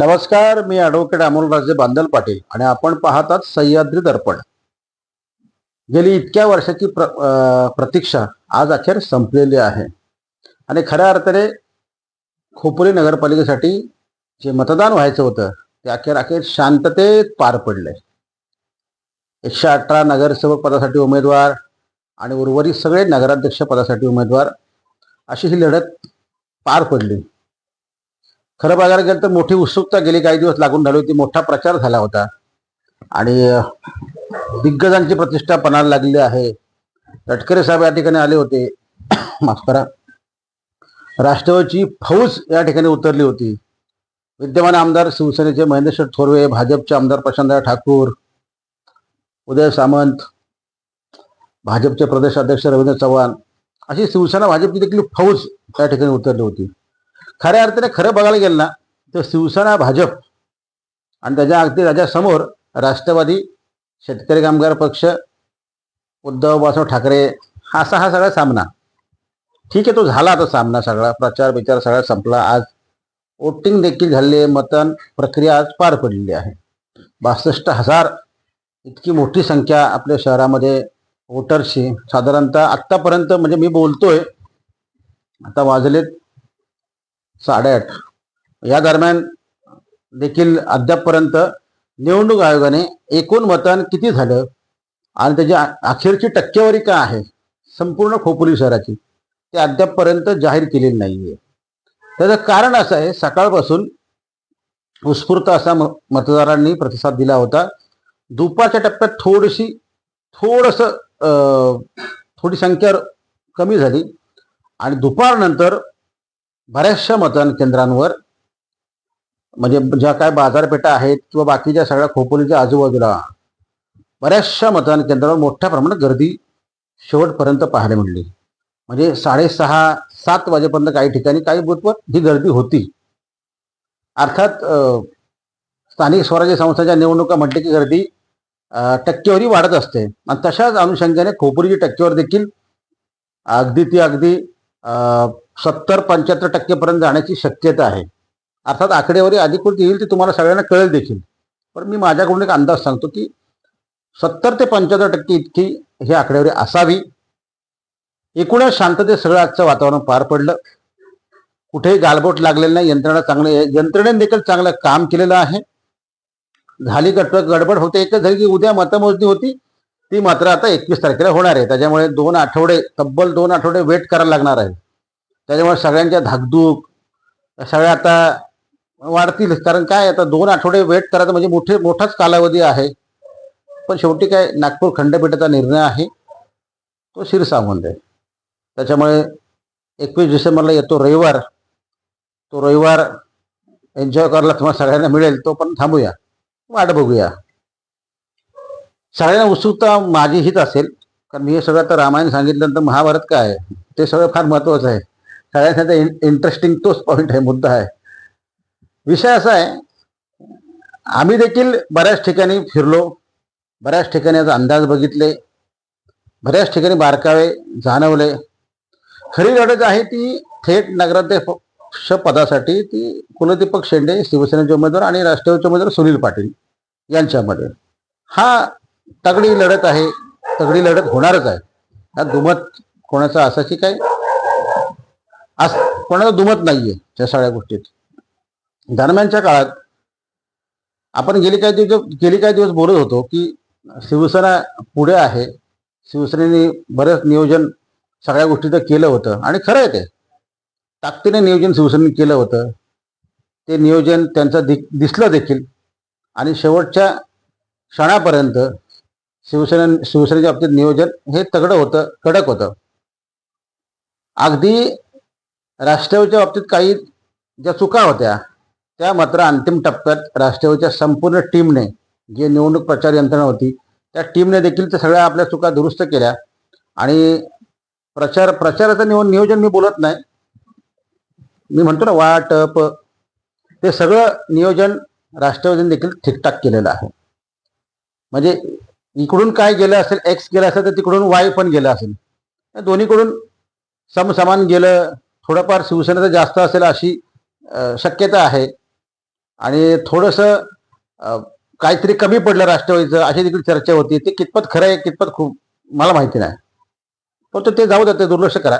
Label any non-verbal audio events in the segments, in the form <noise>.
नमस्कार मी ॲडव्होकेट अमोलराजे बांदल पाटील आणि आपण पाहतात सह्याद्री दर्पण. गेली इतक्या वर्षाची प्र प्रतीक्षा आज अखेर संपलेली आहे. आणि खऱ्या अर्थाने खोपोली नगरपालिकेसाठी जे मतदान व्हायचं होतं ते अखेर अखेर शांततेत पार पडले. एकशे अठरा नगरसेवक पदासाठी उमेदवार आणि उर्वरित सगळे नगराध्यक्ष पदासाठी उमेदवार अशी ही लढत पार पडली. खरं बघायला गेलं तर मोठी उत्सुकता गेली काही दिवस लागून झाली होती. मोठा प्रचार झाला होता. आणि दिग्गजांची प्रतिष्ठा पणाला लागली आहे. तटकरे साहेब या ठिकाणी आले होते. <coughs> माफ करा. राष्ट्रवादीची फौज या ठिकाणी उतरली होती. विद्यमान आमदार शिवसेनेचे महेंद्रेश्वर थोरवे भाजपचे आमदार प्रशांतराव ठाकूर उदय सामंत भाजपचे प्रदेश अध्यक्ष रवींद्र चव्हाण. अशी शिवसेना भाजपची देखील फौज त्या ठिकाणी उतरली होती. खऱ्या अर्थाने खरं बघायला गेलं ना तर शिवसेना भाजप आणि त्याच्या अगदी त्याच्यासमोर राष्ट्रवादी शेतकरी कामगार पक्ष उद्धव बाळासाहेब ठाकरे हा असा हा सगळा सामना. ठीक आहे तो झाला आता सामना सगळा प्रचार विचार सगळा संपला. आज वोटिंग देखील झालेली आहे मतदान प्रक्रिया आज पार पडलेली आहे. बासष्ट हजार इतकी मोठी संख्या आपल्या शहरामध्ये वोटरशी साधारणतः आत्तापर्यंत म्हणजे मी बोलतोय आता वाजलेत साडेआठ. या दरम्यान देखील अद्यापपर्यंत निवडणूक आयोगाने एकूण मतदान किती झालं? आणि त्याची आ- अखेरची टक्केवारी काय आहे? संपूर्ण खोपोली शहराची. ते अद्यापपर्यंत जाहीर केलेली नाही आहे त्याचं कारण असं आहे सकाळपासून उत्स्फूर्त असा म- मतदारांनी प्रतिसाद दिला होता. दुपारच्या टप्प्यात थोडीशी थोडंसं थोडी संख्या कमी झाली. आणि दुपारनंतर बऱ्याचशा मतदान केंद्रांवर म्हणजे ज्या काय बाजारपेठा आहेत किंवा बाकीच्या सगळ्या खोपोलीच्या आजूबाजूला बऱ्याचशा मतदान केंद्रावर मोठ्या प्रमाणात गर्दी शेवटपर्यंत पाहायला मिळली. म्हणजे साडेसहा सात वाजेपर्यंत काही ठिकाणी काही बूथवर ही गर्दी होती. अर्थात स्थानिक स्वराज्य संस्थांच्या निवडणुका म्हटले की गर्दी टक्केवारी वाढत असते. आणि तशाच अनुषंगाने खोपोलीची टक्केवारी देखील अगदी ती अगदी सत्तर पंच्याहत्तर टक्केपर्यंत जाण्याची शक्यता आहे. अर्थात आकडेवारी अधिकृत येईल ती तुम्हाला सगळ्यांना कळेल देखील. पण मी माझ्याकडून एक अंदाज सांगतो की सत्तर ते पंच्याहत्तर टक्के इतकी ही आकडेवारी असावी. एकूणच शांततेत सगळं आजचं वातावरण पार पडलं. कुठेही गालबोट लागलेलं नाही यंत्रणा चांगलं यंत्रणे यंत्रणेने देखील चांगलं काम केलेलं आहे. झाली गट गडबड होते एकच झाली की उद्या मतमोजणी होती. ती मात्र आता एकवीस तारखेला होणार आहे. त्याच्यामुळे दोन आठवडे तब्बल दोन आठवडे वेट करायला लागणार आहे. त्याच्यामुळे सगळ्यांच्या धाकधूक सगळ्या आता वाढतील. कारण काय आता दोन आठवडे वेट करायचं म्हणजे मोठे मोठाच कालावधी आहे. पण शेवटी काय नागपूर खंडपीठाचा निर्णय आहे. तो शिरसावंत आहे. त्याच्यामुळे एकवीस डिसेंबरला येतो रविवार. तो रविवार एन्जॉय करायला तुम्हाला सगळ्यांना मिळेल. तो पण थांबूया. वाट बघूया. सगळ्यांना उत्सुकता माझी हीच असेल. कारण मी हे सगळं आता रामायण सांगितल्यानंतर महाभारत काय आहे? ते सगळं फार महत्त्वाचं आहे. सगळ्यांसाठी इंटरेस्टिंग तोच पॉईंट आहे मुद्दा आहे. विषय असा आहे आम्ही देखील बऱ्याच ठिकाणी फिरलो बऱ्याच ठिकाणी याचा अंदाज बघितले बऱ्याच ठिकाणी बारकावे जाणवले. खरी लढत आहे ती थेट नगराध्यक्ष पदासाठी ती कुलदीपक शेंडे शिवसेनेचे उमेदवार आणि राष्ट्रवादीचे उमेदवार सुनील पाटील यांच्यामध्ये. हा तगडी लढत आहे तगडी लढत होणारच आहे. हा दुमत कोणाचा असाची काही असं कोणाला दुमत नाहीये त्या सगळ्या गोष्टीत. दरम्यानच्या काळात आपण गेली काही दिवस गेली काही दिवस बोलत होतो की शिवसेना पुढे आहे. शिवसेनेने बरंच नियोजन सगळ्या गोष्टीचं केलं होतं आणि खरं आहे ते. ताकदीने नियोजन शिवसेनेने केलं होतं. ते नियोजन त्यांचं दि दिसलं देखील. आणि शेवटच्या क्षणापर्यंत शिवसेने शिवसेनेच्या बाबतीत नियोजन हे तगडं होतं कडक होतं. अगदी राष्ट्रवादीच्या बाबतीत काही ज्या चुका होत्या त्या मात्र अंतिम टप्प्यात राष्ट्रवादीच्या संपूर्ण टीमने जी निवडणूक प्रचार यंत्रणा होती त्या टीमने देखील त्या सगळ्या आपल्या चुका दुरुस्त केल्या. आणि प्रचार प्रचाराचं निव नियोजन मी बोलत नाही. मी म्हणतो ना वाटप ते सगळं नियोजन राष्ट्रवादीने देखील ठीकठाक केलेलं आहे. म्हणजे इकडून काय गेलं असेल एक्स गेलं असेल तर तिकडून वाय पण गेलं असेल. दोन्हीकडून समसमान गेलं थोडंफार शिवसेनेचं जास्त असेल अशी शक्यता आहे. आणि थोडंसं काहीतरी कमी पडलं राष्ट्रवादीचं अशी देखील चर्चा होती. ते कितपत खरं आहे कितपत खूप मला माहिती नाही. फक्त ते जाऊ द्या ते दुर्लक्ष करा.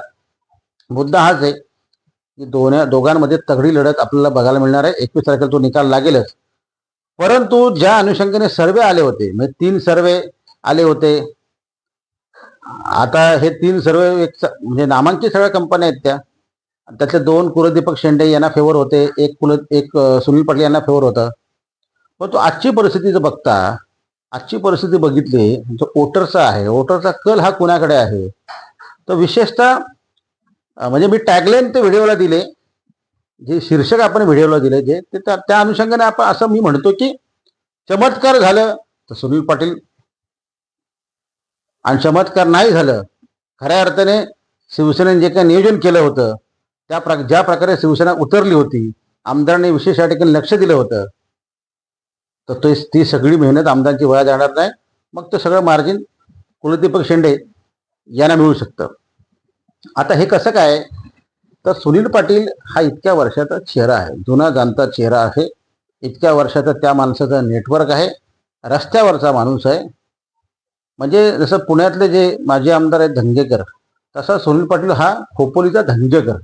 मुद्दा हाच आहे की दोन दोघांमध्ये तगडी लढत आपल्याला बघायला मिळणार आहे. एकवीस तारखेला तो निकाल लागेलच. परंतु ज्या अनुषंगाने सर्वे आले होते म्हणजे तीन सर्वे आले होते आता हे तीन सर्वे एक म्हणजे नामांकित सगळ्या कंपन्या आहेत त्या त्यातले दोन कुलदीपक शेंडे यांना फेवर होते. एक कुल एक सुनील पाटील यांना फेवर होतं. पण तो आजची परिस्थिती जर बघता आजची परिस्थिती बघितली जो वोटरचा आहे वोटरचा कल हा कुणाकडे आहे? तर विशेषतः म्हणजे मी टॅगलाईन ते व्हिडिओला दिले जे शीर्षक आपण व्हिडिओला दिले जे ते त्या त्या अनुषंगाने आपण असं मी म्हणतो की चमत्कार झालं तर सुनील पाटील. आणि चमत्कार नाही झालं खऱ्या अर्थाने शिवसेनेने जे काही नियोजन केलं होतं त्या प्र ज्या प्रकारे शिवसेना उतरली होती आमदारांनी विशेष या ठिकाणी लक्ष दिलं होतं. तर ते ती सगळी मेहनत आमदारांची वया जाणार नाही. मग ते सगळं मार्जिन कुलदीपक शेंडे यांना मिळू शकतं. आता हे कसं काय? तर सुनील पाटील हा इतक्या वर्षाचा चेहरा आहे. जुना जाणता चेहरा आहे. इतक्या वर्षाचा त्या माणसाचं नेटवर्क आहे. रस्त्यावरचा माणूस आहे. म्हणजे जसं पुण्यातले जे माजी आमदार आहेत धंगेकर तसा सुनील पाटील हा खोपोलीचा धंगेकर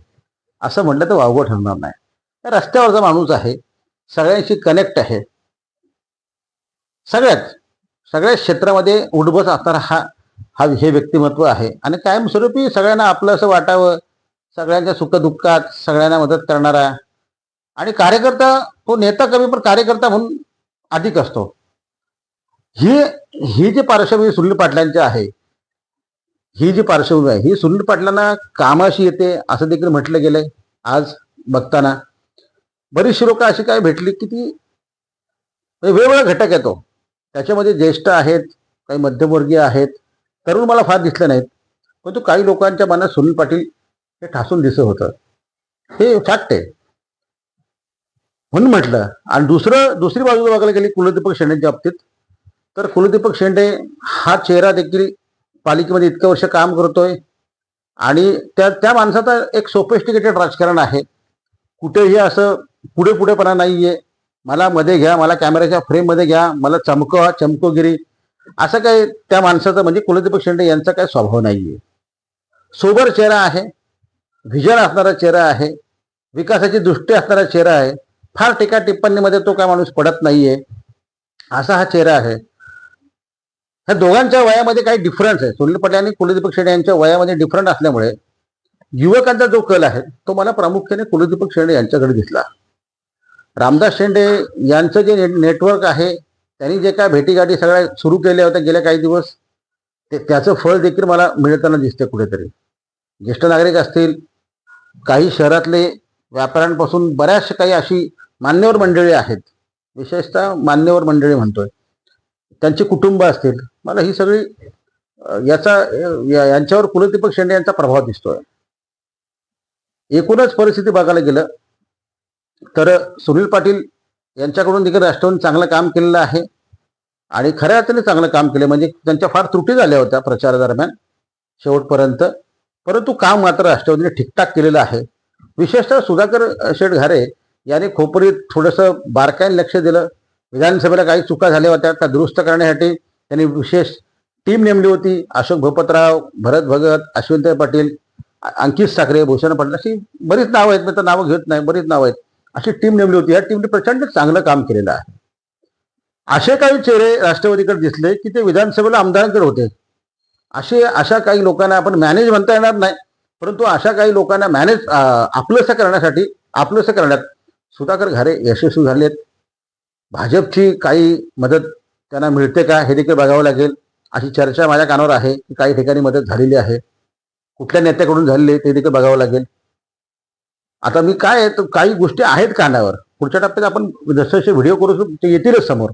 असं म्हटलं तर वावगं ठरणार नाही. रस्त्यावरचा माणूस आहे सगळ्यांशी कनेक्ट आहे. सगळ्यात सगळ्या क्षेत्रामध्ये उडबस असणारा हा हा हे व्यक्तिमत्व आहे. आणि कायमस्वरूपी सगळ्यांना आपलं असं वाटावं सगळ्यांच्या सुखदुःखात सगळ्यांना मदत करणारा. आणि कार्यकर्ता तो नेता कमी पण कार्यकर्ता म्हणून अधिक असतो. ही ही जी पार्श्वभूमी सुनील पाटलांची आहे ही जी पार्श्वभूमी आहे ही सुनील पाटलांना कामाशी येते असं देखील म्हटलं गेलंय आज बघताना. बरीचशी लोक अशी काय भेटली की ती म्हणजे वेगवेगळा घटक येतो त्याच्यामध्ये ज्येष्ठ आहेत काही मध्यमवर्गीय आहेत. तरुण मला फार दिसले नाहीत. परंतु काही लोकांच्या मनात सुनील पाटील हे ठासून दिसत होतं. हे फॅक्ट आहे. म्हणून म्हटलं आणि दुसरं दुसरी बाजू बघायला गेली कुलदीपक शेंडेच्या बाबतीत तर कुलदीपक शेंडे हा चेहरा देखील पालिकेमध्ये इतकं वर्ष काम करतोय. आणि त्या त्या माणसाचं एक सोफेस्टिकेटेड राजकारण आहे. कुठेही असं पुढे पुढेपणा नाहीये. मला मध्ये घ्या मला कॅमेऱ्याच्या फ्रेममध्ये घ्या मला चमकवा चमकोगिरी असं काही त्या माणसाचं म्हणजे कुलदीप शेंडे यांचा काही स्वभाव नाहीये. सोबर चेहरा आहे. व्हिजन असणारा चेहरा आहे. विकासाची दृष्टी असणारा चेहरा आहे. फार टीका टिप्पणीमध्ये तो काय माणूस पडत नाहीये. असा हा चेहरा आहे. ह्या दोघांच्या वयामध्ये काही डिफरन्स आहे. सुनील पटेल आणि कुलदीपक शेणे यांच्या वयामध्ये डिफरंट असल्यामुळे युवकांचा जो कल आहे तो मला प्रामुख्याने कुलदीपक शेंडे यांच्याकडे दिसला. रामदास शेंडे यांचं जे नेटवर्क आहे त्यांनी जे काय भेटीगाठी सगळ्या सुरू केल्या होत्या गेल्या काही दिवस ते त्याचं फळ देखील मला मिळताना दिसते कुठेतरी. ज्येष्ठ नागरिक असतील काही शहरातले व्यापाऱ्यांपासून बऱ्याचशा काही अशी मान्यवर मंडळी आहेत. विशेषतः मान्यवर मंडळी म्हणतोय. त्यांचे कुटुंब असतील मला ही सगळी याचा या- यांच्यावर कुलदीपक शेंडे यांचा प्रभाव दिसतोय. एकूणच परिस्थिती बघायला गेलं तर सुनील पाटील यांच्याकडून देखील राष्ट्रवादी चांगलं काम केलेलं आहे. आणि खऱ्या अर्थाने चांगलं काम केलं म्हणजे त्यांच्या फार त्रुटी झाल्या होत्या प्रचारादरम्यान शेवटपर्यंत. परंतु काम मात्र राष्ट्रवादीने ठीकठाक केलेलं आहे. विशेषतः सुधाकर शेटघारे यांनी खोपरीत थोडंसं बारकाईने लक्ष दिलं. विधानसभेला काही चुका झाल्या होत्या त्या दुरुस्त करण्यासाठी त्यांनी विशेष टीम नेमली होती. अशोक भूपतराव भरत भगत अश्विनताई पाटील अंकित साखरे भूषण पाटील अशी बरीच नावं आहेत. मी तर नावं घेत नाही बरीच नावं आहेत. अशी टीम नेमली होती. या टीमने प्रचंड चांगलं काम केलेलं आहे. असे काही चेहरे राष्ट्रवादीकडे दिसले की ते विधानसभेला आमदारांकडे होते. असे अशा काही लोकांना आपण मॅनेज म्हणता येणार नाही. परंतु अशा काही लोकांना मॅनेज आपलंसं करण्यासाठी आपलंसं करण्यात सुधाकर घारे यशस्वी झालेत. भाजपची काही मदत त्यांना मिळते का हे देखील बघावं लागेल. अशी चर्चा माझ्या कानावर आहे की काही ठिकाणी मदत झालेली आहे. कुठल्या नेत्याकडून झालेली ते देखील बघावं लागेल. आता मी काय आहे, तर काही गोष्टी आहेत कानावर. पुढच्या टप्प्यात आपण जसे जसे व्हिडिओ करू ते येतीलच समोर.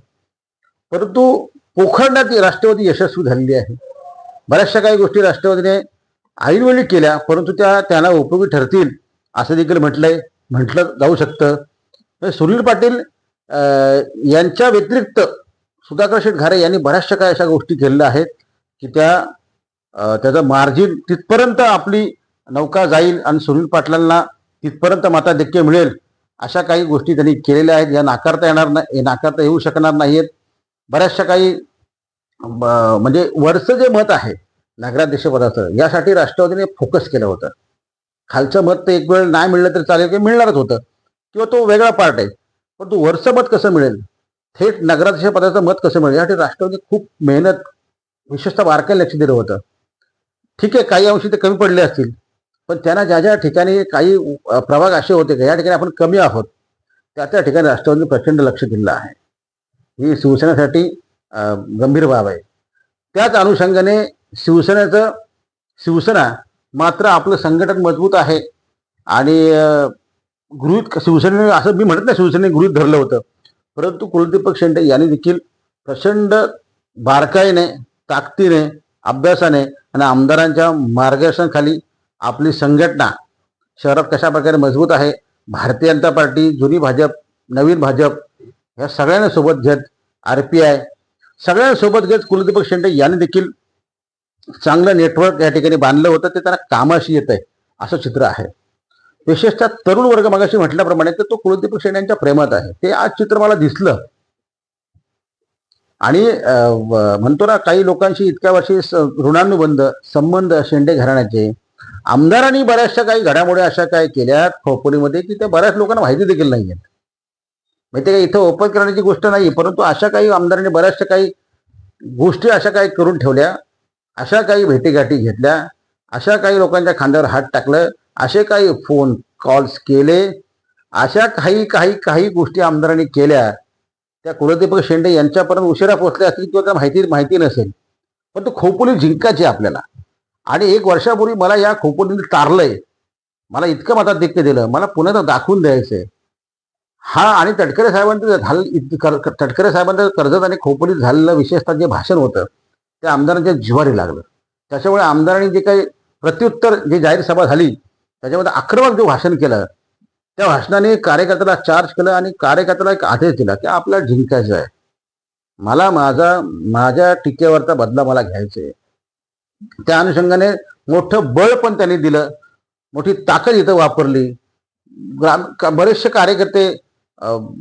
परंतु पोखरण्यात राष्ट्रवादी यशस्वी झालेली आहे. बऱ्याचशा काही गोष्टी राष्ट्रवादीने ऐनवेळी केल्या परंतु त्या त्यांना उपयोगी ठरतील असं देखील म्हटलंय म्हटलं जाऊ शकतं. सुनील पाटील यांच्या व्यतिरिक्त सुधाकर शेठ घारे यांनी बऱ्याचशा काही अशा गोष्टी केलेल्या आहेत की त्या त्याचं मार्जिन तिथपर्यंत आपली नौका जाईल आणि सुनील पाटलांना तिथपर्यंत माताधिक्य मिळेल अशा काही गोष्टी त्यांनी केलेल्या आहेत. या नाकारता येणार नाही नाकारता येऊ शकणार नाहीत बऱ्याचशा काही ब- म्हणजे वरचं जे मत आहे नगराध्यक्षपदाचं यासाठी राष्ट्रवादीने फोकस केलं होतं. खालचं मत तर एक वेळ नाही मिळलं तरी चालेल की मिळणारच होतं. किंवा तो वेगळा पार्ट आहे. परंतु वरचं मत कसं मिळेल? थेट नगराध्यक्ष पदाचं मत कसं मिळेल? यासाठी राष्ट्रवादी खूप मेहनत विशेषतः बारकाईला लक्ष दिलं होतं. ठीक आहे काही अंशी ते कमी पडले असतील पण त्यांना ज्या ज्या ठिकाणी काही प्रभाग असे होते का या ठिकाणी आपण कमी आहोत. त्या त्या ठिकाणी राष्ट्रवादी प्रचंड लक्ष दिलं आहे. ही शिवसेनेसाठी गंभीर बाब आहे. त्याच अनुषंगाने शिवसेनेचं शिवसेना मात्र आपलं संघटन मजबूत आहे. आणि गृहित शिवसेनेने असं मी म्हणत नाही शिवसेनेने गृहित धरलं होतं. परंतु कुलदीपक शेंडे यांनी देखील प्रचंड बारकाईने ताकदीने अभ्यासाने आणि आमदारांच्या मार्गदर्शनाखाली आपली संघटना शहरात कशा प्रकारे मजबूत आहे भारतीय जनता पार्टी जुनी भाजप नवीन भाजप ह्या सगळ्यांना सोबत घेत आर पी आय सगळ्यांसोबत घेत कुलदीपक शेंडे यांनी देखील चांगलं नेटवर्क या ठिकाणी बांधलं होतं ते त्यांना कामाशी येत आहे असं चित्र आहे. विशेषतः तरुण वर्ग मागाशी म्हटल्याप्रमाणे तर तो कुलदीप सेन यांच्या प्रेमात आहे. ते आज चित्र मला दिसलं. आणि म्हणतो ना काही लोकांशी इतक्या वर्षी ऋणानुबंध संबंध शेंडे घराण्याचे. आमदारांनी बऱ्याचशा काही घडामोडी अशा काय केल्या खोपोलीमध्ये की त्या बऱ्याच लोकांना माहिती देखील नाही आहेत. माहिती काय इथं ओपन करण्याची गोष्ट नाही परंतु अशा काही आमदारांनी बऱ्याचशा काही गोष्टी अशा काही करून ठेवल्या अशा काही भेटीगाठी घेतल्या अशा काही लोकांच्या खांद्यावर हात टाकलं असे काही फोन कॉल्स केले. अशा काही काही काही गोष्टी आमदारांनी केल्या. त्या कुलदीपक शेंडे यांच्यापर्यंत उशिरा पोहोचल्या असतील किंवा त्या माहिती माहिती नसेल. पण तो खोपोली जिंकायची आपल्याला. आणि एक वर्षापूर्वी मला या खोपोलीने तारलंय. मला इतकं मताधिक्य दिलं. मला पुन्हा तर दाखवून द्यायचंय. हा आणि तटकरे साहेबांचं झालं इत- कर- तटकरे साहेबांचं कर्जत आणि खोपोलीत झालेलं विशेषतः जे भाषण होतं ते आमदारांच्या जिवारी लागलं. त्याच्यामुळे आमदारांनी जे काही प्रत्युत्तर जी जाहीर सभा झाली त्याच्यामध्ये आक्रमक जो भाषण केलं त्या भाषणाने कार्यकर्त्याला चार्ज केलं आणि कार्यकर्त्याला एक आदेश दिला की आपल्याला जिंकायचं आहे मला माझा माझ्या टीकेवरचा बदला मला घ्यायचा आहे त्या अनुषंगाने मोठं बळ पण त्यांनी दिलं मोठी ताकद इथं वापरली. ग्राम का- बरेचसे कार्यकर्ते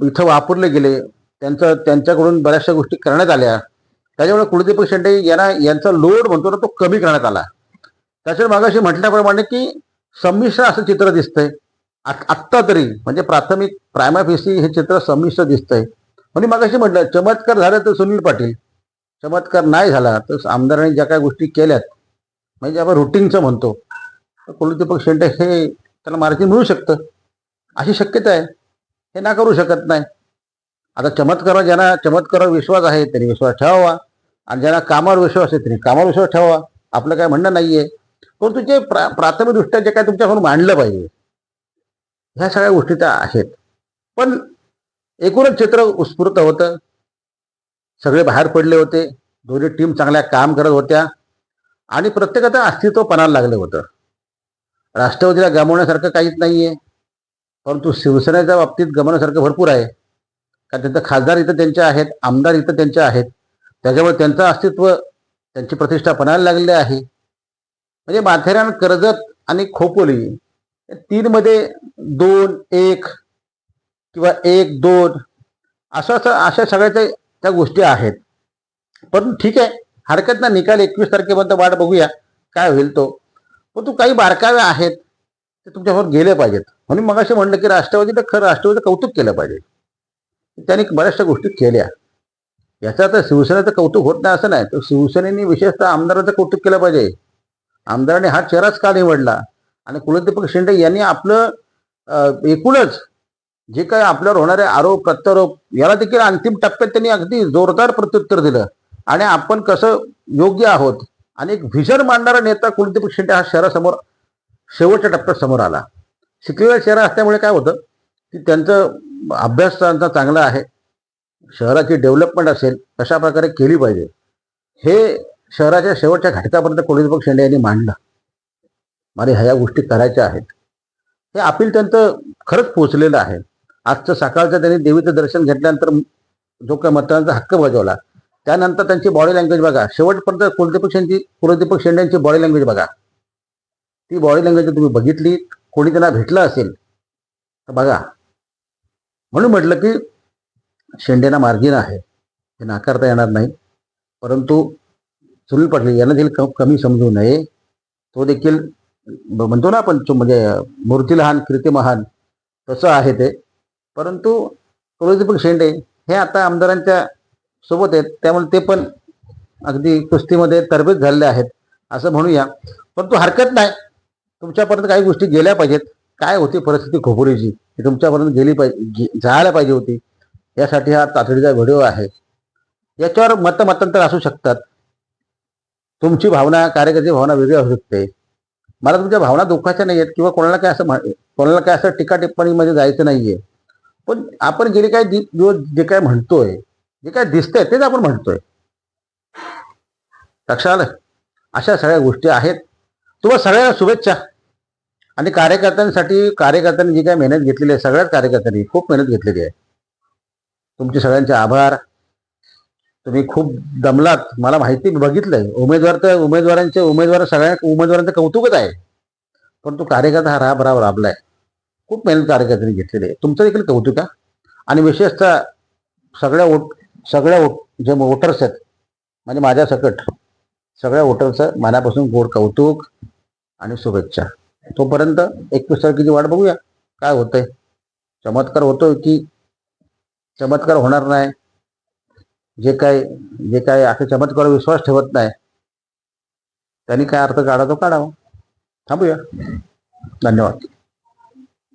इथं वापरले गेले. त्यांचं त्यांच्याकडून बऱ्याचशा गोष्टी करण्यात आल्या. त्याच्यामुळे कुलदीपक शेंडे यांना यांचा लोड म्हणतो ना तो कमी करण्यात आला. त्याच्या मागाशी म्हटल्याप्रमाणे की संमिश्र असं चित्र दिसतंय. आत- आत्ता तरी म्हणजे प्राथमिक प्रायमाफेसी हे चित्र संमिश्र दिसतंय. म्हणून मग अशी म्हटलं चमत्कार झाला तर सुनील पाटील. चमत्कार नाही झाला तर आमदारांनी ज्या काही गोष्टी केल्यात म्हणजे आपण रुटीनचं म्हणतो तर कुलदीपक शेंडे हे त्याला मार्जिन मिळू शकतं. अशी शक्यता आहे. हे ना करू शकत नाही. आता चमत्कार ज्यांना चमत्कारावर विश्वास आहे त्यांनी विश्वास ठेवावा. आणि ज्यांना कामावर विश्वास आहे त्यांनी कामावर विश्वास ठेवावा. आपलं काय म्हणणं नाही आहे परंतु जे प्रा प्राथमिकदृष्ट्या जे काय तुमच्याकडून मांडलं पाहिजे ह्या सगळ्या गोष्टी त्या आहेत. पण एकूणच चित्र उत्स्फूर्त होतं. सगळे बाहेर पडले होते. दोन्ही टीम चांगल्या काम करत होत्या. आणि प्रत्येकाचं अस्तित्व पणाला लागलं होतं. राष्ट्रवादीला गमावण्यासारखं काहीच नाही आहे परंतु शिवसेनेच्या बाबतीत गमावण्यासारखं भरपूर आहे. कारण त्यांचं खासदार इथं त्यांच्या आहेत आमदार इथं त्यांच्या आहेत. त्याच्यामुळे त्यांचं अस्तित्व त्यांची प्रतिष्ठा पणाला लागलेली आहे. म्हणजे माथेरान कर्जत आणि खोपोली तीन तीनमध्ये दोन एक किंवा एक दोन असं असं अशा सगळ्याच्या त्या- गोष्टी आहेत. पण ठीक आहे हरकत ना निकाल एकवीस तारखेपर्यंत वाट बघूया काय होईल तो. पण तू काही बारकावे आहेत ते तुमच्यासमोर गेले पाहिजेत. म्हणून मग असे म्हणलं की राष्ट्रवादी तर खरं राष्ट्रवादीचं कौतुक केलं पाहिजे. त्यांनी बऱ्याचशा गोष्टी केल्या. याचा तर शिवसेनेचं कौतुक होत नाही असं नाही. तर शिवसेनेने विशेषतः आमदाराचं कौतुक केलं पाहिजे. आमदाराने हा चेहराच का निवडला? आणि कुलदीपक शिंदे यांनी आपलं एकूणच जे काही आपल्यावर होणारे आरोप प्रत्यारोप याला देखील अंतिम टप्प्यात त्यांनी अगदी जोरदार प्रत्युत्तर दिलं. आणि आपण कसं योग्य आहोत? आणि एक व्हिजन मांडणारा नेता कुलदीपक शिंदे हा शहरासमोर शेवटच्या टप्प्यात समोर आला. शिकलेला चेहरा असल्यामुळे काय होतं? की त्यांचं अभ्यास त्यांचा चांगला आहे. शहराची डेव्हलपमेंट असेल कशा प्रकारे केली पाहिजे. हे शहराच्या शेवटच्या घटकापर्यंत कोळीदीपक शेंडे यांनी मांडलं. मला ह्या गोष्टी करायच्या आहेत. हे अपील त्यांचं खरंच पोचलेलं आहे. आजचं सकाळचं त्यांनी देवीचं दर्शन घेतल्यानंतर जो काही मतदारांचा हक्क बजावला त्यानंतर त्यांची बॉडी लँग्वेज बघा. शेवटपर्यंत कुलदीपक शेंडी कुलदीपक शेंडे यांची बॉडी लँग्वेज बघा. ती बॉडी लँग्वेज तुम्ही बघितली कोणी त्यांना भेटलं असेल तर बघा. म्हणून म्हटलं की शेंडेना मार्जिन आहे हे नाकारता येणार नाही. परंतु सुनील पाटील यांना देखील कमी समजू नये. तो देखील ब- म्हणतो ना आपण तो म्हणजे मूर्ती लहान कीर्ती महान तसं आहे ते. परंतु तुळशीपूर शेंडे हे आता आमदारांच्या सोबत आहेत. त्यामुळे ते पण अगदी कुस्तीमध्ये तरबेज झालेले आहेत असं म्हणूया. परंतु हरकत नाही. तुमच्यापर्यंत काही गोष्टी गेल्या पाहिजेत. काय होती परिस्थिती खोपोरीची? ती तुमच्यापर्यंत गेली पाहिजे जायला पाहिजे होती. यासाठी हा तातडीचा व्हिडिओ आहे. याच्यावर मतमतांतर असू शकतात. तुमची भावना कार्यकर्त्याची भावना वेगळी असू शकते. मला तुमच्या भावना दुःखाच्या नाही आहेत किंवा कोणाला काय असं कोणाला काय असं टीका टिप्पणीमध्ये जायचं नाहीये. पण आपण गेले काय दि- दिवस जे काय म्हणतोय जे काय दिसतंय तेच आपण म्हणतोय. लक्षात आलं? अशा सगळ्या गोष्टी आहेत. तुम्हाला सगळ्यांना शुभेच्छा. आणि कार्यकर्त्यांसाठी कार्यकर्त्यांनी जी काय मेहनत घेतलेली आहे सगळ्याच कार्यकर्त्यांनी खूप मेहनत घेतलेली आहे. तुमचे सगळ्यांचे आभार. तुम्ही खूप दमलात. मला माहिती मी बघितलंय. उमेदवार तर उमेदवारांचे उमेदवार सगळ्या उमेदवारांचं कौतुकच आहे. पण तो कार्यकर्ता हा राब राब राबलाय खूप मेहनत कार्यकर्त्यांनी घेतलेली आहे. तुमचं देखील कौतुक आहे. आणि विशेषतः सगळ्या वोट सगळ्या वोट जे वोटर्स आहेत म्हणजे माझ्या सकट सगळ्या वोटरचं मनापासून गोड कौतुक आणि शुभेच्छा. तोपर्यंत एकवीस तारखेची वाट बघूया. काय होतंय? चमत्कार होतोय की चमत्कार होणार नाही. जे काय जे काय असे चमत्कार विश्वास ठेवत नाही त्यांनी काय अर्थ काढा तो काढावा. थांबूया. धन्यवाद.